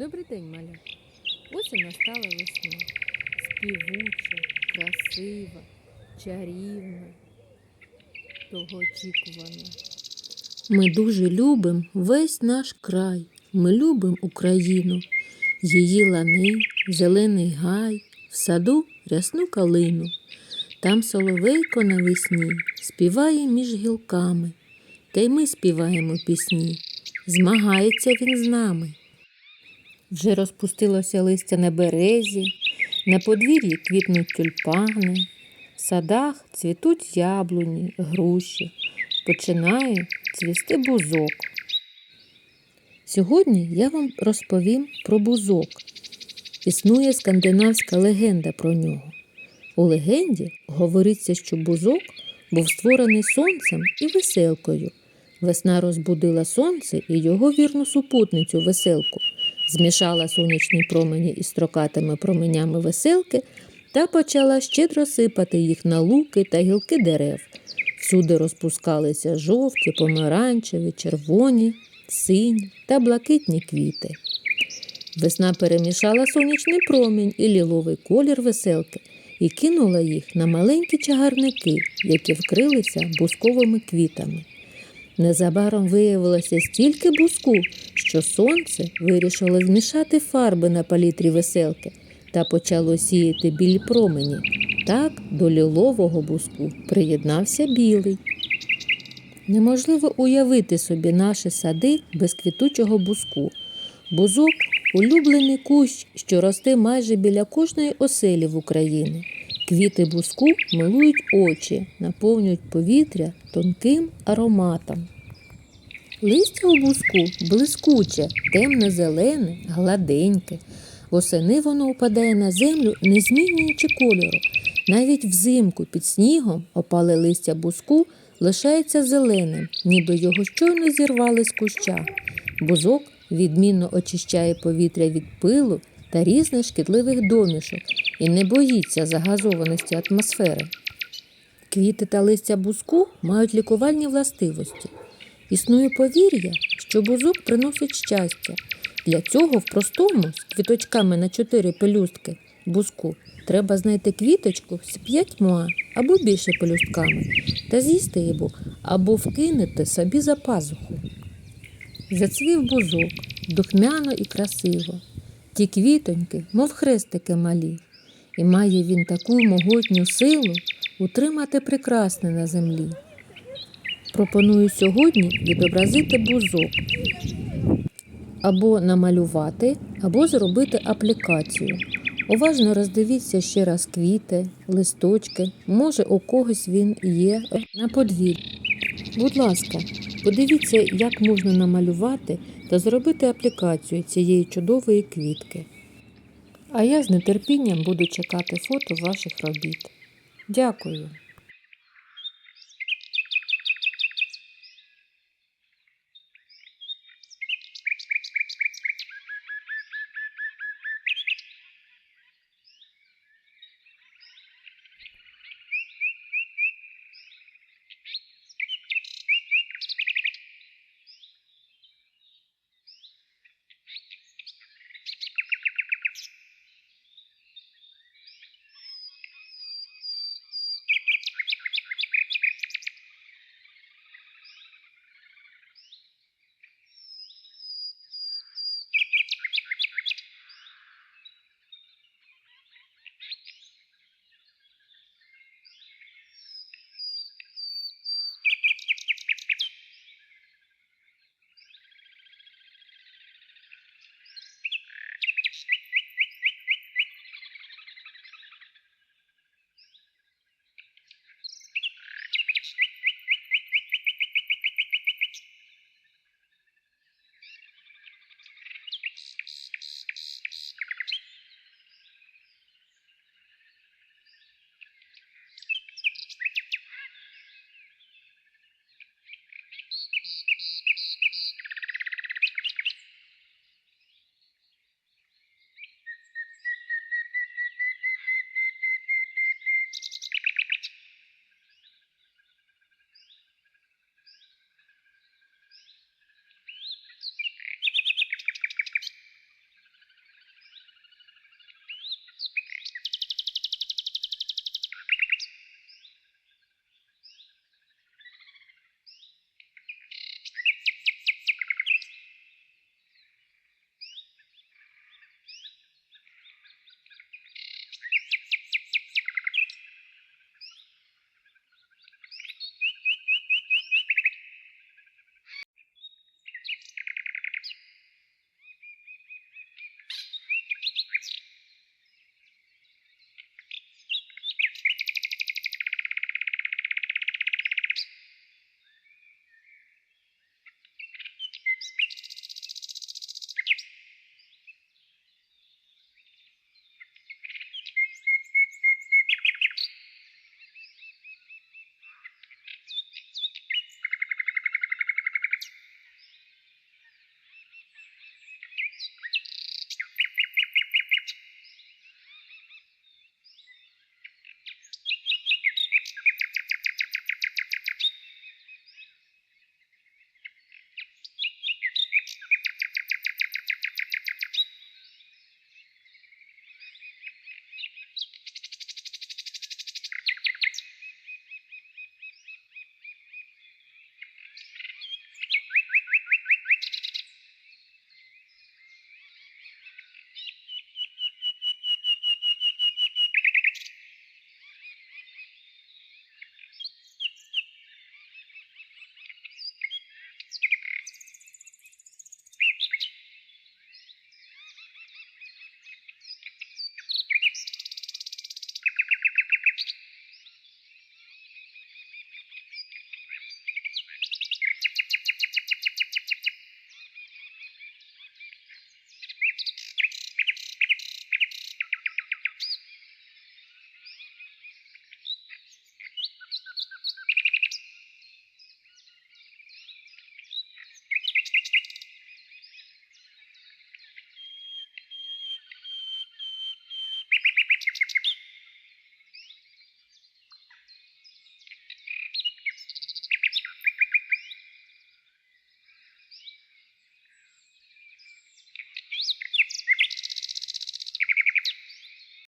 Добрий день, маля. Ось настала весна. Співуча, красива, чарівна, довгоочікувана. Ми дуже любимо весь наш край. Ми любимо Україну, її лани, зелений гай, в саду рясну калину. Там соловейко навесні співає між гілками, та й ми співаємо пісні. Змагається він з нами. Вже розпустилося листя на березі, на подвір'ї квітнуть тюльпани, в садах цвітуть яблуні, груші, починає цвісти бузок. Сьогодні я вам розповім про бузок. Існує скандинавська легенда про нього. У легенді говориться, що бузок був створений сонцем і веселкою. Весна розбудила сонце і його вірну супутницю веселку, змішала сонячні промені із строкатими променями веселки та почала щедро сипати їх на луки та гілки дерев. Всюди розпускалися жовті, помаранчеві, червоні, сині та блакитні квіти. Весна перемішала сонячний промінь і ліловий колір веселки і кинула їх на маленькі чагарники, які вкрилися бусковими квітами. Незабаром виявилося стільки буску, що сонце вирішило змішати фарби на палітрі веселки та почало сіяти білі промені. Так до лілового буску приєднався білий. Неможливо уявити собі наші сади без квітучого буску. Бузок улюблений кущ, що росте майже біля кожної оселі в Україні. Квіти буску милують очі, наповнюють повітря тонким ароматом. Листя у буску блискуче, темно-зелене, гладеньке. Восени воно упадає на землю, не змінюючи кольору. Навіть взимку під снігом опале листя буску лишається зеленим, ніби його щойно зірвали з куща. Бузок відмінно очищає повітря від пилу та різних шкідливих домішок і не боїться загазованості атмосфери. Квіти та листя бузку мають лікувальні властивості. Існує повір'я, що бузок приносить щастя. Для цього в простому з квіточками на чотири пелюстки бузку треба знайти квіточку з п'ятьма або більше пелюстками та з'їсти його або вкинути собі за пазуху. Зацвів бузок духмяно і красиво. Ті квітоньки, мов хрестики малі, і має він таку могутню силу утримати прекрасне на землі. Пропоную сьогодні відобразити бузок або намалювати, або зробити аплікацію. Уважно роздивіться ще раз квіти, листочки, може у когось він є на подвір'ї. Будь ласка, подивіться, як можна намалювати та зробити аплікацію цієї чудової квітки. А я з нетерпінням буду чекати фото ваших робіт. Дякую.